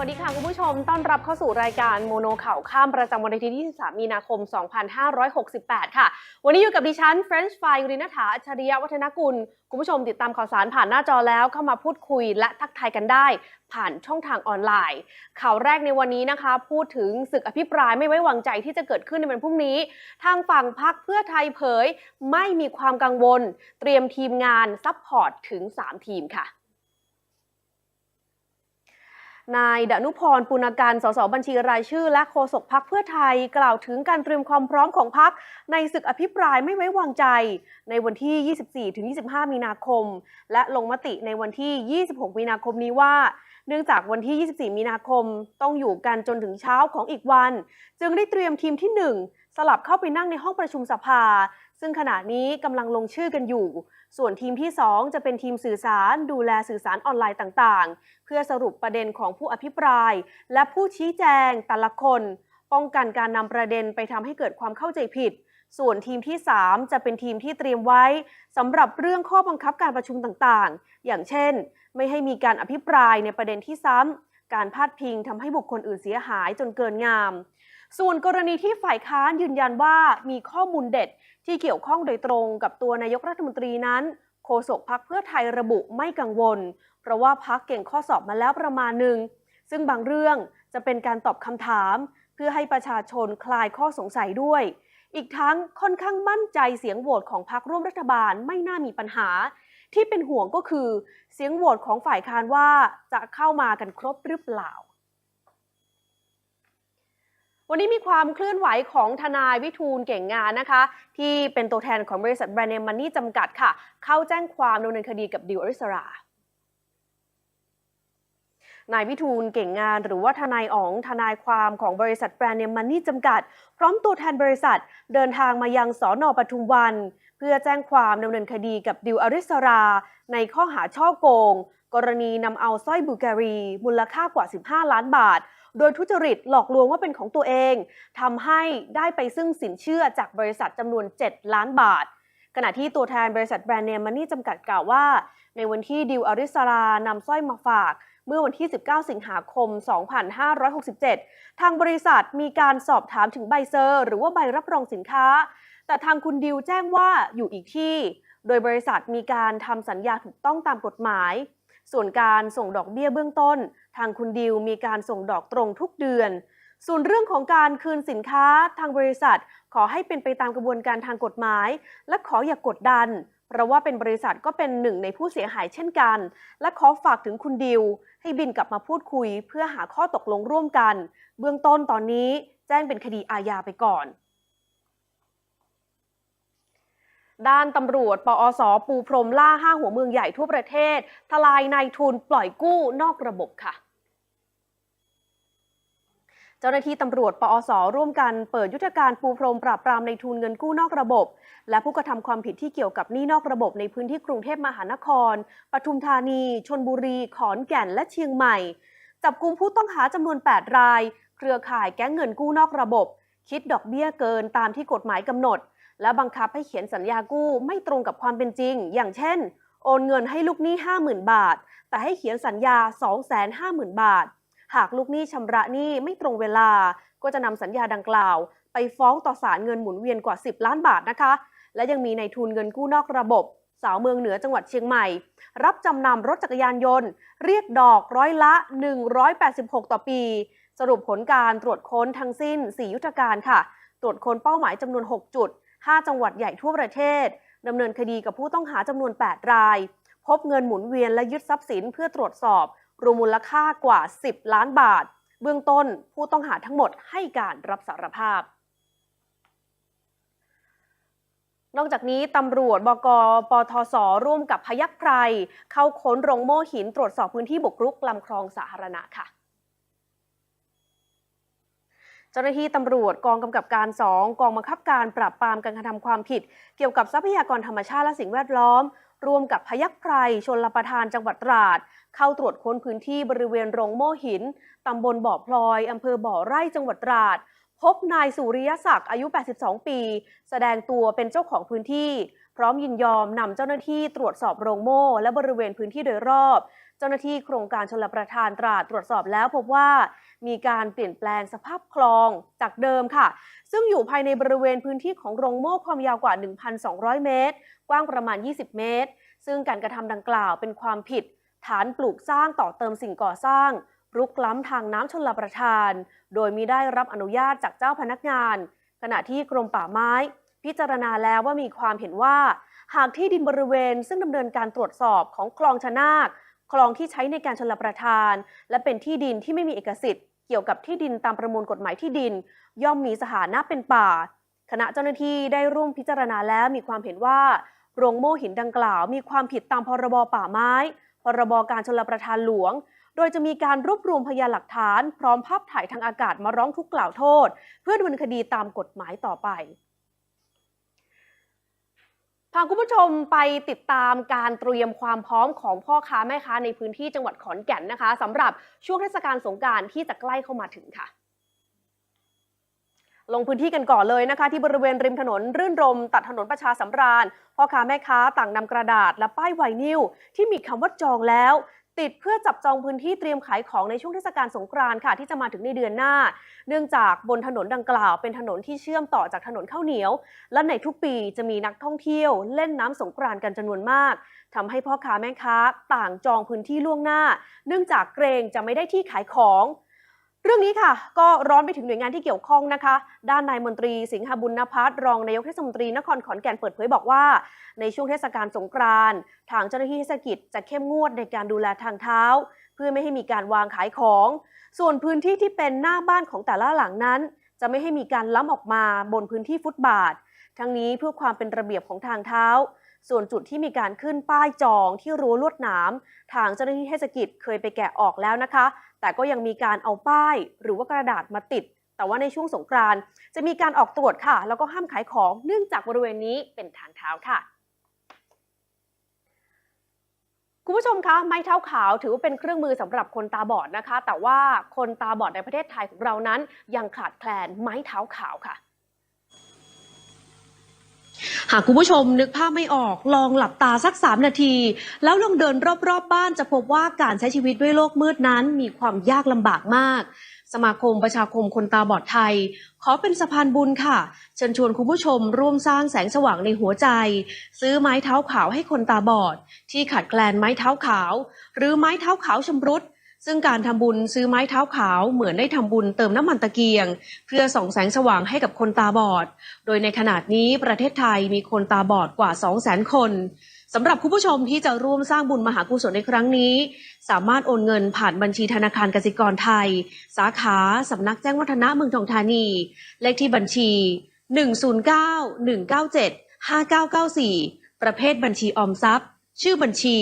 วัสดีค่ะคุณผู้ชม ต้อนรับเข้าสู่รายการโมโนข่าวข้ามประจำวันอาทิตย์ที่23มีนาคม 2568 ค่ะ วันนี้อยู่กับดิฉันเฟรนช์ไฟรินาถาอัจฉริยะวัฒนกุล คุณผู้ชมติดตามข่าวสารผ่านหน้าจอแล้วเข้ามาพูดคุยและทักทายกันได้ผ่านช่องทางออนไลน์ ข่าวแรกในวันนี้นะคะ พูดถึงศึกอภิปรายไม่ไว้วางใจที่จะเกิดขึ้นในวันพรุ่งนี้ ทางฝั่งพักเพื่อไทยเผย ไม่มีความกังวล เตรียมทีมงานซัพพอร์ตถึง 3 ทีมค่ะ นายดนุพรปุณการสสบัญชีรายชื่อ และโฆษกพักเพื่อไทยกล่าวถึงการเตรียมความพร้อมของพักในศึกอภิปรายไม่ไว้วางใจ ในวันที่ 24-25 มีนาคม และลงมติในวันที่ 26 มีนาคมนี้ว่า เนื่องจากวันที่ 24 มีนาคมต้องอยู่กันจนถึงเช้าของอีกวัน จึงได้เตรียมทีมที่ 1 สลับเข้าไปนั่งในห้องประชุมสภา ซึ่งขณะนี้กำลังลงชื่อกันอยู่ ส่วนทีมที่ 2 จะเป็นทีมสื่อสารดูแลสื่อสารออนไลน์ต่างๆ เพื่อสรุปประเด็นของผู้อภิปราย และผู้ชี้แจงแต่ละคน ป้องกันการนำประเด็นไปทำให้เกิดความเข้าใจผิด ส่วนทีมที่ 3 จะเป็นทีมที่เตรียมไว้สำหรับเรื่องข้อบังคับการประชุมต่างๆ อย่างเช่น ไม่ให้มีการอภิปรายในประเด็นที่ซ้ำการพาดพิงทำให้บุคคลอื่นเสียหายจนเกินงามส่วนกรณีที่ฝ่ายค้านยืนยันว่ามีข้อมูลเด็ด ที่เกี่ยวข้องโดยตรงกับตัวนายกรัฐมนตรีนั้นโฆษกพักเพื่อไทยระบุไม่กังวล เพราะว่าพักเก่งข้อสอบมาแล้วประมาณหนึ่ง ซึ่งบางเรื่องจะเป็นการตอบคำถาม เพื่อให้ประชาชนคลายข้อสงสัยด้วย อีกทั้งค่อนข้างมั่นใจเสียงโหวตของพักร่วมรัฐบาลไม่น่ามีปัญหา ที่เป็นห่วงก็คือ เสียงโหวตของฝ่ายค้านว่าจะเข้ามากันครบหรือเปล่า วันนี้มีความเคลื่อนไหวของทนายวิทูลเก่งงานนะคะ ที่เป็นตัวแทนของบริษัทแบรนด์เนมมันนี่จำกัดค่ะ เข้าแจ้งความดำเนินคดีกับดิวอริสรานายวิทูลเก่งงานหรือว่าทนายอ๋องทนายความของบริษัทแบรนด์เนมมันนี่จำกัด พร้อมตัวแทนบริษัท เดินทางมายังสอนอปทุมวัน เพื่อแจ้งความดำเนินคดีกับดิวอริสรา ในข้อหาช่อโกง กรณีนำเอาสร้อยบูการี มูลค่ากว่า 15 ล้านบาท โดยทุจริตหลอกลวงว่าเป็นของตัวเองทำให้ได้ไปซึ่งสินเชื่อจากบริษัทจำนวน 7 ล้านบาท ขณะที่ตัวแทนบริษัทแบรนด์เนมมันนี่จำกัดกล่าวว่า ในวันที่ดิวอริสรานำสร้อยมาฝากเมื่อวันที่ 19 สิงหาคม 2567 ทางบริษัทมีการสอบถามถึงใบเซอร์ หรือว่าใบรับรองสินค้า แต่ทางคุณดิวแจ้งว่าอยู่อีกที่ โดยบริษัทมีการทำสัญญาถูกต้องตามกฎหมาย ส่วนการส่งดอกเบี้ยเบื้องต้น ทางคุณดิวมีการส่งดอกตรงทุกเดือน ส่วนเรื่องของการคืนสินค้าทางบริษัท ขอให้เป็นไปตามกระบวนการทางกฎหมาย และขออย่ากกดดัน เพราะว่าเป็นบริษัทก็เป็นหนึ่งในผู้เสียหายเช่นกัน และขอฝากถึงคุณดิว ให้บินกลับมาพูดคุย เพื่อหาข้อตกลงร่วมกัน เบื้องต้นตอนนี้แจ้งเป็นคดีอาญาไปก่อนด้านตำรวจ ปอส ปูพรมล่าห้าหัวเมืองใหญ่ทั่วประเทศ ทลายนายทุนปล่อยกู้นอกระบบค่ะ เจ้าหน้าที่ตำรวจ ปอส ร่วมกันเปิดยุทธการปูพรมปราบปรามในทุนเงินกู้นอกระบบ และผู้กระทำความผิดที่เกี่ยวกับหนี้นอกระบบในพื้นที่กรุงเทพมหานคร ปทุมธานี ชนบุรี ขอนแก่น และเชียงใหม่ จับกลุ่มผู้ต้องหาจำนวน 8 ราย เครือข่ายแก๊งเงินกู้นอกระบบ คิดดอกเบี้ยเกินตามที่กฎหมายกำหนด และบังคับให้เขียนสัญญากู้ไม่ตรงกับความเป็นจริง อย่างเช่น โอนเงินให้ลูกหนี้ 50,000 บาท แต่ให้เขียนสัญญา 250,000 บาท หากลูกหนี้ชำระหนี้ไม่ตรงเวลา ก็จะนำสัญญาดังกล่าว ไปฟ้องต่อศาลเงินหมุนเวียนกว่า 10 ล้านบาทนะคะ และยังมีในทุนเงินกู้นอกระบบ สาวเมืองเหนือจังหวัดเชียงใหม่ รับจำนำรถจักรยานยนต์ เรียกดอกร้อยละ 186 ต่อปี สรุปผลการตรวจค้นทั้งสิ้น 4 ยุทธการค่ะ ตรวจค้นเป้าหมายจำนวน 6 จุด 5 จังหวัดใหญ่ทั่วประเทศดำเนินคดีกับผู้ต้องหาจำนวน 8 ราย พบเงินหมุนเวียนและยึดทรัพย์สินเพื่อตรวจสอบ รวมมูลค่ากว่า 10 ล้านบาท เบื้องต้นผู้ต้องหาทั้งหมดให้การรับสารภาพ นอกจากนี้ตำรวจบกปทศร่วมกับพยัคฆ์ไพรเข้าค้นโรงโม่หินตรวจสอบพื้นที่บุกรุกลำคลองสาธารณะค่ะเจ้าหน้าที่ตำรวจกองกำกับการ 2 กองบังคับการปราบปรามการกระทำความผิด เกี่ยวกับทรัพยากรธรรมชาติและสิ่งแวดล้อม ร่วมกับพยัคฆ์ไพรชนลประทานจังหวัดตราด เข้าตรวจค้นพื้นที่บริเวณโรงโม่หิน ตำบลบ่อพลอยอำเภอบ่อไร่จังหวัดตราด พบนายสุริยศักดิ์อายุ 82 ปี แสดงตัวเป็นเจ้าของพื้นที่ พร้อมยินยอมนำเจ้าหน้าที่ตรวจสอบโรงโม่และบริเวณพื้นที่โดยรอบ เจ้าหน้าที่โครงการชลประทานตราดตรวจสอบแล้วพบว่า มีการเปลี่ยนแปลงสภาพคลองจากเดิมค่ะ ซึ่งอยู่ภายในบริเวณพื้นที่ของโรงโม่ความยาวกว่า 1,200 เมตร กว้างประมาณ 20 เมตร ซึ่งการกระทำดังกล่าวเป็นความผิด ฐานปลูกสร้างต่อเติมสิ่งก่อสร้าง รุกล้ำทางน้ำชลประทาน โดยมิได้รับอนุญาตจากเจ้าพนักงาน ขณะที่กรมป่าไม้ พิจารณาแล้วว่ามีความเห็นว่า หากที่ดินบริเวณซึ่งดำเนินการตรวจสอบของคลองชนาค คลองที่ใช้ในการชลประทาน และเป็นที่ดินที่ไม่มีเอกสิทธิ์เกี่ยวกับที่ดินตามประมวลกฎหมายที่ดิน ย่อมมีสถานะเป็นป่า คณะเจ้าหน้าที่ได้ร่วมพิจารณาแล้วมีความเห็นว่าโรงโม่หินดังกล่าว มีความผิดตามพรบป่าไม้ พรบการชลประทานหลวง โดยจะมีการรวบรวมพยานหลักฐาน พร้อมภาพถ่ายทางอากาศมาร้องทุกข์กล่าวโทษ เพื่อดำเนินคดีตามกฎหมายต่อไป พาคุณผู้ชมไปติดตามการเตรียมความพร้อมของพ่อค้าแม่ค้าในพื้นที่จังหวัดขอนแก่นนะคะสำหรับช่วงเทศกาลสงการที่จะใกล้เข้ามาถึงค่ะ ลงพื้นที่กันก่อนเลยนะคะ ที่บริเวณริมถนน รื่นรม ตัดถนนประชาสำราญพ่อค้าแม่ค้าต่างนำกระดาษและป้ายไวนิลที่มีคำว่าจองแล้ว ติดเพื่อจับจองพื้นที่เตรียมขายของในช่วงเทศกาลสงกรานต์ค่ะ ที่จะมาถึงในเดือนหน้า เนื่องจากบนถนนดังกล่าวเป็นถนนที่เชื่อมต่อจากถนนข้าวเหนียว และในทุกปีจะมีนักท่องเที่ยวเล่นน้ำสงกรานต์กันจำนวนมากทำให้พ่อค้าแม่ค้าต่างจองพื้นที่ล่วงหน้า เนื่องจากเกรงจะไม่ได้ที่ขายของ รื่องนี้ค่ะ ก็ร้อนไปถึงหน่วยงานที่เกี่ยวข้องนะคะ ด้านนายมนตรีสิงหบุญนภัสรองนายกเทศมนตรีนครขอนแก่นเปิดเผยบอกว่า ในช่วงเทศกาลสงกรานต์ทางเจ้าหน้าที่เทศกิจจะเข้มงวดในการดูแลทางเท้า เพื่อไม่ให้มีการวางขายของ ส่วนพื้นที่ที่เป็นหน้าบ้านของแต่ละหลังนั้น จะไม่ให้มีการล้ำออกมาบนพื้นที่ฟุตบาท ทั้งนี้เพื่อความเป็นระเบียบของทางเท้า ส่วนจุดที่มีการขึ้นป้ายจองที่รั้วลวดหนามทางเจ้าหน้าที่เทศกิจเคยไปแกะออกแล้วนะคะ แต่ก็ยังมีการเอาป้ายหรือว่ากระดาษมาติด แต่ว่าในช่วงสงกรานจะมีการออกตรวจค่ะ แล้วก็ห้ามขายของเนื่องจากบริเวณนี้เป็นทางเท้าค่ะคุณผู้ชมคะไม้เท้าขาวถือว่าเป็นเครื่องมือสำหรับคนตาบอดนะคะ แต่ว่าคนตาบอดในประเทศไทยของเรานั้น ยังขาดแคลนไม้เท้าขาวค่ะ หากคุณผู้ชมนึกภาพไม่ออกลองหลับตาสัก 3 นาที แล้วลองเดินรอบๆบบ้านจะพบว่าการใช้ชีวิตด้วยโลกมืดนั้น มีความยากลำบากมาก สมาคมประชาคมคนตาบอดไทย ขอเป็นสะพานบุญค่ะ เชิญชวนคุณผู้ชมร่วมสร้างแสงสว่างในหัวใจ ซื้อไม้เท้าขาวให้คนตาบอด ที่ขาดแคลนไม้เท้าขาว หรือไม้เท้าขาวชำรุด ซึ่งการทำบุญซื้อไม้เท้าขาวเหมือนได้ทำบุญเติมน้ำมันตะเกียง เพื่อส่องแสงสว่างให้กับคนตาบอด โดยในขณะนี้ประเทศไทยมีคนตาบอดกว่า 200,000 คนสำหรับคุณผู้ชมที่จะร่วมสร้างบุญมหากุศลในครั้งนี้ สามารถโอนเงินผ่านบัญชีธนาคารกสิกรไทย สาขาสำนักแจ้งวัฒนะเมืองทองธานี เลขที่บัญชี 109-197-5994 ประเภทบัญชีออมทรัพย์ ชื่อบัญชี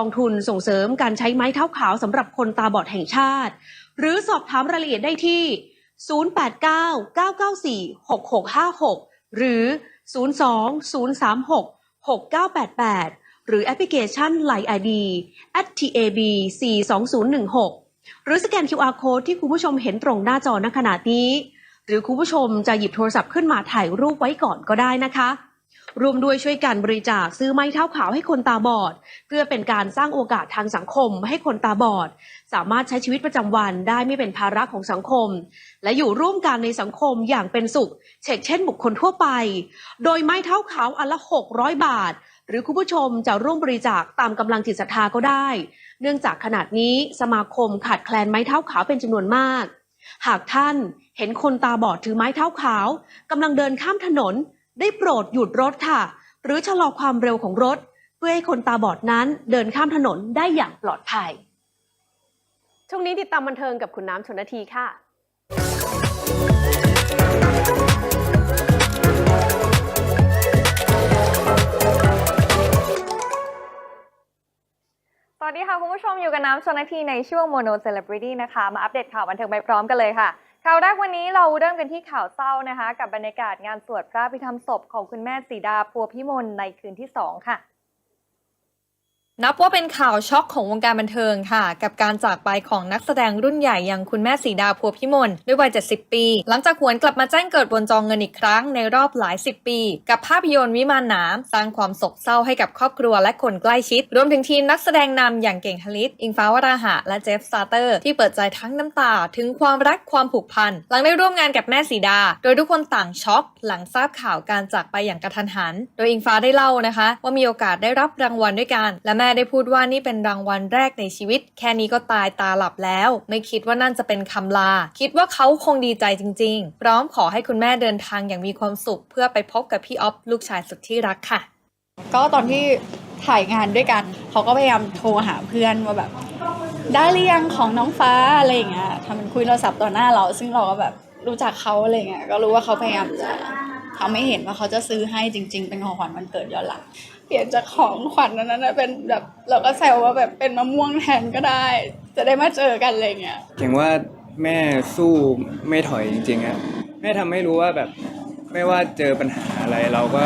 องทุนส่งเสริมการใช้ไม้เท้าขาวสำหรับคนตาบอดแห่งชาติ หรือสอบถามรายละเอียดได้ที่ 089-994-6656 หรือ 02-036-6988 หรือแอปพลิเคชัน Line ID @tab 42016 หรือสแกน QR Code ที่คุณผู้ชมเห็นตรงหน้าจอณขณะนี้ หรือคุณผู้ชมจะหยิบโทรศัพท์ขึ้นมาถ่ายรูปไว้ก่อนก็ได้นะคะ รวมด้วยช่วยกันบริจาคซื้อไม้เท้าขาวให้คนตาบอด เพื่อเป็นการสร้างโอกาสทางสังคมให้คนตาบอด สามารถใช้ชีวิตประจำวันได้ไม่เป็นภาระของสังคม และอยู่ร่วมกันในสังคมอย่างเป็นสุข เช่นเช่นบุคคลทั่วไป โดยไม้เท้าขาวอันละ 600 บาท หรือคุณผู้ชมจะร่วมบริจาคตามกำลังจิตศรัทธาก็ได้ เนื่องจากขนาดนี้สมาคมขาดแคลนไม้เท้าขาวเป็นจำนวนมาก หากท่านเห็นคนตาบอดถือไม้เท้าขาวกำลังเดินข้ามถนน ได้โปรดหยุดรถค่ะ หรือชะลอความเร็วของรถ เพื่อให้คนตาบอดนั้นเดินข้ามถนนได้อย่างปลอดภัย ช่วงนี้ติดตามบันเทิงกับคุณน้ำชนนาทีค่ะสวัสดีค่ะ คุณผู้ชมอยู่กับน้ำชนนาทีในช่วง Mono Celebrity นะคะ มาอัปเดตข่าวบันเทิงไปพร้อมกันเลยค่ะ ข่าวแรกวันนี้เราเริ่มกันที่ข่าวเศร้านะคะ กับบรรยากาศงานสวดพระพิธรรมศพของคุณแม่สีดาพัวพิมลในคืนที่ 2 ค่ะ นับว่าเป็นข่าวช็อกของวงการบันเทิงค่ะ กับการจากไปของนักแสดงรุ่นใหญ่อย่างคุณแม่สีดาพัวพิมลด้วยวัย 70 ปี หลังจากหวนกลับมาแจ้งเกิดบนจองเงินอีกครั้งในรอบหลาย 10 ปี กับภาพยนตร์วิมานหนามสร้างความโศกเศร้าให้กับครอบครัวและคนใกล้ชิด รวมถึงทีมนักแสดงนำอย่างเก่งฮลิต อิงฟ้าวราหะ และเจฟซาเตอร์ ที่เปิดใจทั้งน้ำตาถึงความรักความผูกพัน หลังได้ร่วมงานกับแม่สีดา โดยทุกคนต่างช็อก หลังทราบข่าวการจากไปอย่างกระทันหัน โดยอิงฟ้าได้เล่านะคะ ว่ามีโอกาสได้รับรางวัลด้วยกันและแม่ได้พูดว่านี่เป็นรางวัลแรกในชีวิต แค่นี้ก็ตายตาหลับแล้ว ไม่คิดว่านั่นจะเป็นคำลา คิดว่าเขาคงดีใจจริง ๆ พร้อมขอให้คุณแม่เดินทางอย่างมีความสุข เพื่อไปพบกับพี่ออฟลูกชายสุดที่รักค่ะ ก็ตอนที่ถ่ายงานด้วยกัน เขาก็พยายามโทรหาเพื่อนว่าแบบ ได้หรือยังของน้องฟ้าอะไรอย่างเงี้ยทำเป็นคุยโทรศัพท์ต่อหน้าเรา ซึ่งเราก็แบบรู้จักเขาอะไรเงี้ยก็รู้ว่าเขาพยายามจะ ทำให้เห็นว่าเขาจะซื้อให้จริง ๆ เป็นของขวัญวันเกิดย้อนหลัง เปลี่ยนจากของขวัญนั้นนะเป็นแบบเราก็แซวว่าแบบเป็นมะม่วงแทนก็ได้ จะได้มาเจอกันอะไรเงี้ยเก่งว่าแม่สู้ไม่ถอยจริงๆอะแม่ทำให้รู้ว่าแบบไม่ว่าเจอปัญหาอะไรเราก็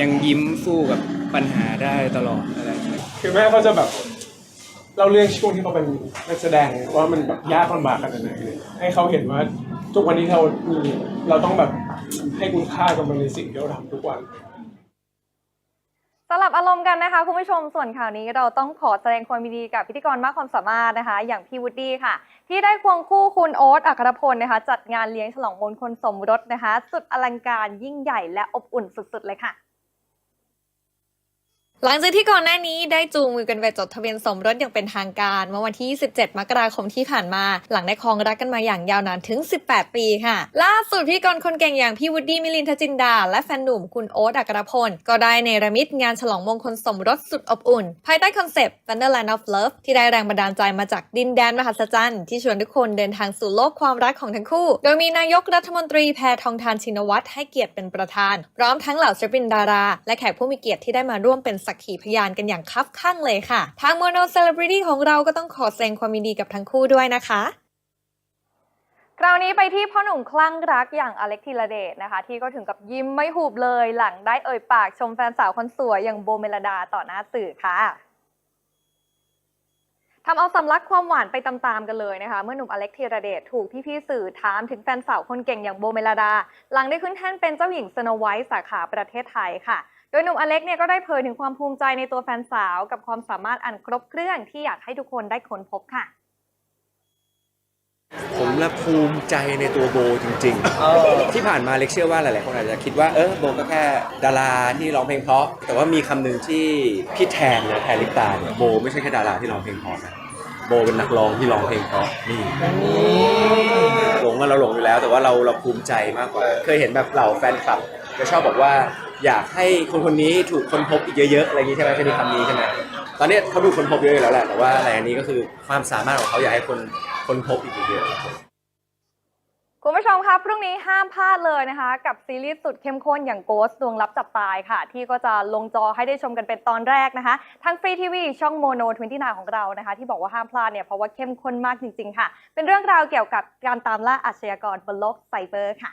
ยังยิ้มสู้กับปัญหาได้ตลอดอะไรอย่างเงี้ยคือแม่ก็จะแบบเล่าเรื่องช่วงที่เขาเป็นนักแสดงว่ามันแบบยากลำบากขนาดไหนเลยให้เขาเห็นว่าทุกวันนี้เรามีเราต้องแบบ ให้คุณค่ากับมันในสิ่งที่เราทำทุกวันสลับอารมณ์กันนะคะคุณผู้ชมส่วนข่าวนี้เราต้องขอแสดงความยินดีกับพิธีกรมากความสามารถนะคะ อย่างพี่วูดดี้ค่ะ ที่ได้ควงคู่คุณโอ๊ตอัครพลนะคะ จัดงานเลี้ยงฉลองมงคลสมรสนะคะ สุดอลังการยิ่งใหญ่และอบอุ่นสุดๆเลยค่ะ หลังจากที่ก่อนหน้านี้ได้จูงมือกันไปจดทะเบียนสมรสอย่างเป็นทางการ เมื่อวันที่27มกราคมที่ผ่านมา หลังได้ครองรักกันมาอย่างยาวนานถึง 18 ปีค่ะ ล่าสุดพี่กรคนเก่งอย่างพี่วูดดี้มิลินทจินดา และแฟนหนุ่มคุณโอ๊ตอักรพล ก็ได้เนรมิตงานฉลองมงคลสมรสสุดอบอุ่น ภายใต้คอนเซปต์ Wonderland of Love ที่ได้แรงบันดาลใจมาจากดินแดนมหัศจรรย์ที่ชวนทุกคนเดินทางสู่โลกความรักของทั้งคู่ โดยมีนายกรัฐมนตรีแพทองทานชินวัตรให้เกียรติเป็นประธาน พร้อมทั้งเหล่าศิลปินดารา และแขกผู้มีเกียรติที่ได้มาร่วมเป็นสักขีพยานกันอย่างคับข้างเลยค่ะ ทาง Mono Celebrity ของเราก็ต้องขอแสดงความยินดีกับทั้งคู่ด้วยนะคะคราวนี้ไปที่พ่อหนุ่มคลั่งรักอย่างอเล็กธีรเดชนะคะ ที่ก็ถึงกับยิ้มไม่หูบเลยหลังได้เอ่ยปากชมแฟนสาวคนสวยอย่างโบเมลดาต่อหน้าสื่อค่ะทำเอาสำลักความหวานไปตามๆกันเลยนะคะ เมื่อหนุ่มอเล็กธีรเดชถูกพี่ๆสื่อถามถึงแฟนสาวคนเก่งอย่างโบเมลดา หลังได้ขึ้นแท่นเป็นเจ้าหญิงสโนไวท์สาขาประเทศไทยค่ะ โดยหนุ่มอเล็กเนี่ยก็ได้เผยถึงความภูมิใจในตัวแฟนสาว กับความสามารถอันครบเครื่องที่อยากให้ทุกคนได้ค้นพบค่ะ ผมละภูมิใจในตัวโบจริง ๆ ที่ผ่านมาเล็กเชื่อว่าหลายๆคนอาจจะคิดว่าเออโบก็แค่ดาราที่ร้องเพลงเพราะ แต่ว่ามีคำหนึ่งที่พี่แทนนะแทนลิปตาเนี่ยโบไม่ใช่แค่ดาราที่ร้องเพลงเพราะนะโบเป็นนักร้องที่ร้องเพลงเพราะนี่หลงอะเราหลงอยู่แล้ว แต่ว่าเราเราภูมิใจมากกว่า เคยเห็นแบบเหล่าแฟนคลับจะชอบบอกว่า อยากให้คนคนนี้ถูกคนพบอีกเยอะๆอะไรอย่างนี้ใช่ไหมเคยมีคำนี้ใช่ไหมตอนนี้เขาถูกคนพบเยอะอยู่แล้วแหละแต่ว่าอะไรอันนี้ก็คือความสามารถของเขาอยากให้คนคนพบอีกเยอะๆคุณผู้ชมคะพรุ่งนี้ห้ามพลาดเลยนะคะ กับซีรีส์สุดเข้มข้นอย่าง Ghost ดวงลับจับตายค่ะ ที่ก็จะลงจอให้ได้ชมกันเป็นตอนแรกนะคะทั้งฟรีทีวีช่องโมโน29ของเรานะคะ ที่บอกว่าห้ามพลาดเนี่ยเพราะว่าเข้มข้นมากจริงๆ ค่ะ เป็นเรื่องราวเกี่ยวกับการตามล่าอาชญากรบนโลกไซเบอร์ค่ะ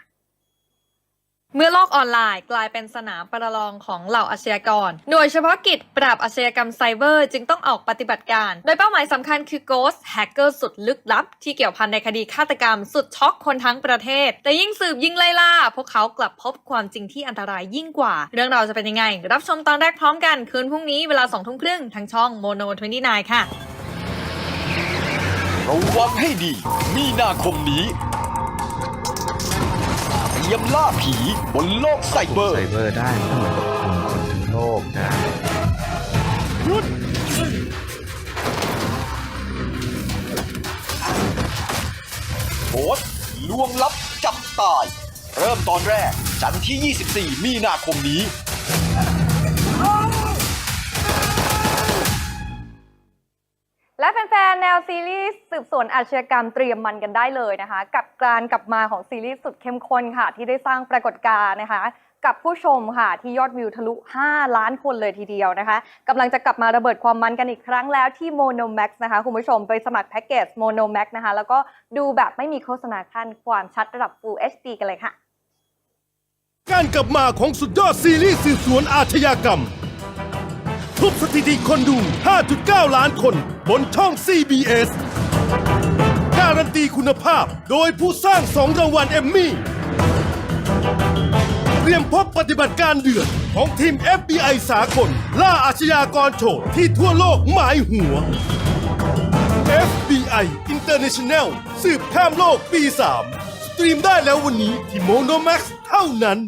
เมื่อโลกออนไลน์กลายเป็นสนามประลองของเหล่าอาชญากร หน่วยเฉพาะกิจปราบอาชญากรรมไซเบอร์จึงต้องออกปฏิบัติการ โดยเป้าหมายสำคัญคือ Ghost Hacker สุดลึกลับ ที่เกี่ยวพันในคดีฆาตกรรมสุดช็อกคนทั้งประเทศ แต่ยิ่งสืบยิ่งไล่ล่า พวกเขากลับพบความจริงที่อันตรายยิ่งกว่า เรื่องราวจะเป็นยังไง รับชมตอนแรกพร้อมกันคืนพรุ่งนี้เวลา2ทุ่มครึ่งทางช่อง Mono 29ค่ะระวังให้ดี มีนาคมนี้ เยี่ยมล่าผี บนโลกไซเบอร์ ไซเบอร์ได้ก็เหมือนกับคุมคนทั้งโลกนะหยุดโบสลวงลับจับตาย เริ่มตอนแรก จันทร์ที่ 24 มีนาคมนี้ ซีรีส์สืบสวนอาชญากรรมเตรียมมันกันได้เลยนะคะ กับการกลับมาของซีรีส์สุดเข้มข้นค่ะ ที่ได้สร้างปรากฏการณ์นะคะ กับผู้ชมค่ะ ที่ยอดวิวทะลุ 5 ล้านคนเลยทีเดียวนะคะกำลังจะกลับมาระเบิดความมันกันอีกครั้งแล้วที่ Mono Max นะคะ คุณผู้ชมไปสมัครแพ็กเกจ Mono Max นะคะ แล้วก็ดูแบบไม่มีโฆษณาขั้นความชัดระดับ Full HD กันเลยค่ะ การกลับมาของสุดยอดซีรีส์สืบสวนอาชญากรรม ทุบสถิติคนดู 5.9 ล้านคนบนช่อง CBS การันตีคุณภาพโดยผู้สร้างสองรางวัลเอมมี่ เตรียมพบปฏิบัติการเดือดของทีม FBI สากล ล่าอาชญากรโฉดที่ทั่วโลกหมายหัว FBI International สืบข้ามโลกปี 3 สตรีมได้แล้ววันนี้ที่โมโนแม็กเท่านั้น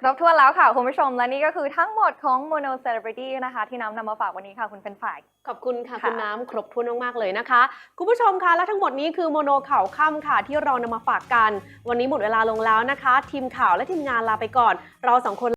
ครบถ้วนแล้วค่ะคุณผู้ชมและนี่ก็คือทั้งหมดของ Mono Celebrity นะคะ ที่น้ำนำมาฝากวันนี้ค่ะคุณเป็นฝ่าย ขอบคุณค่ะค่ะคุณน้ำครบถ้วนมากๆเลยนะคะ คุณผู้ชมคะและทั้งหมดนี้คือโมโนข่าวค่ำค่ะที่เรานำมาฝากกัน วันนี้หมดเวลาลงแล้วนะคะ ทีมข่าวและทีมงานลาไปก่อน เราสองคน